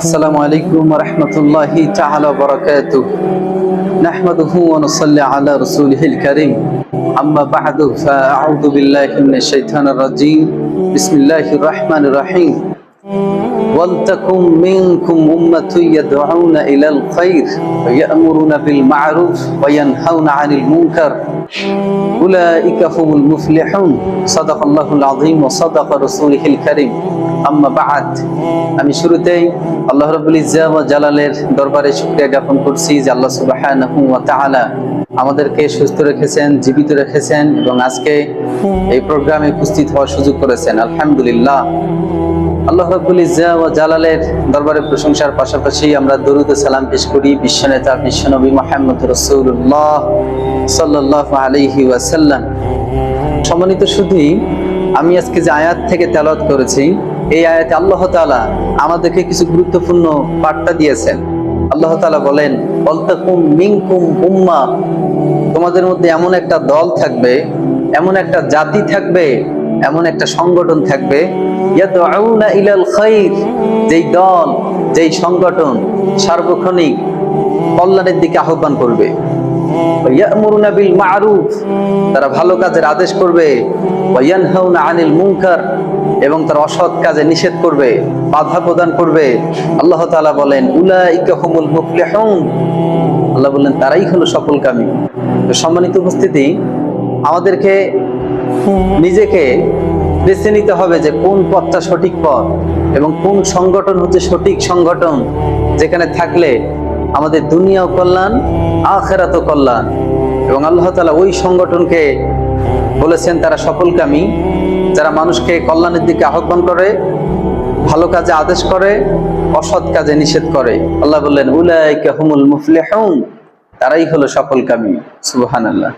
السلام عليكم ورحمة الله تعالى وبركاته. نحمده ونصلي على رسوله الكريم. أما بعد فأعوذ بالله من الشيطان الرجيم. بسم الله الرحمن الرحيم. ولتكن منكم أمة يدعون إلى الخير ويأمرون بالمعروف وينهون عن المنكر أولئك هم المفلحون صدق الله العظيم وصدق رسوله الكريم আম্মা বাদ আমি শুরুতেই আল্লাহ রবুল ইজ্জা ওয়া জালালের দরবারে শুকরিয়া জ্ঞাপন করছি যে আল্লাহ সুবহানাহু ওয়া তাআলা আমাদেরকে সুস্থ রেখেছেন জীবিত রেখেছেন এবং আজকে এই প্রোগ্রামে উপস্থিত হওয়ার সুযোগ করেছেন আলহামদুলিল্লাহ আল্লাহ রাব্বুল ইজ্জা ওয়া জালালের দরবারে প্রশংসার পাশাপাশি আমরা দরুদ সালাম পেশ করি বিশ্বনেতা বিশ্বনবী মুহাম্মদ রাসূলুল্লাহ সাল্লাল্লাহু আলাইহি ওয়াসাল্লাম। সম্মানিত শুধুই আমি আজকে যে আয়াত থেকে তেলাওয়াত করেছি, এই আয়াতে আল্লাহ তাআলা আমাদেরকে কিছু গুরুত্বপূর্ণ বার্তা দিয়েছেন। আল্লাহ তাআলা বলেন অলতাকুম মিনকুম উম্মা। তোমাদের মধ্যে এমন একটা দল থাকবে, এমন একটা জাতি থাকবে এমন একটা সংগঠন থাকবে। যেই দল, যেই সংগঠন সার্বক্ষণিক কল্যাণের দিকে আহ্বান করবে। তারা ভালো কাজের আদেশ করবে। আনিল মুনকার, এবং তার অসৎ কাজে নিষেধ করবে, বাধা প্রদান করবে। আল্লাহ তাআলা বলেন আল্লাহ বললেন, তারাই হলো সফলকামী। সম্মানিত উপস্থিতি, আমাদেরকে নিজেকে বেছে নিতে হবে যে কোন পথটা সঠিক পথ এবং কোন সংগঠন হচ্ছে সঠিক সংগঠন যেখানে থাকলে আমাদের দুনিয়াও কল্যাণ আখেরাত কল্যাণ। এবং আল্লাহ তালা ওই সংগঠনকে বলেছেন, তারা সফলকামী যারা মানুষকে কল্যাণের দিকে আহ্বান করে, ভালো কাজে আদেশ করে, অসৎ কাজে নিষেধ করে। আল্লাহ বললেন, উলাইকা হুমুল মুফলিহুন। তারাই হলো সফলকামী সুবহানাল্লাহ।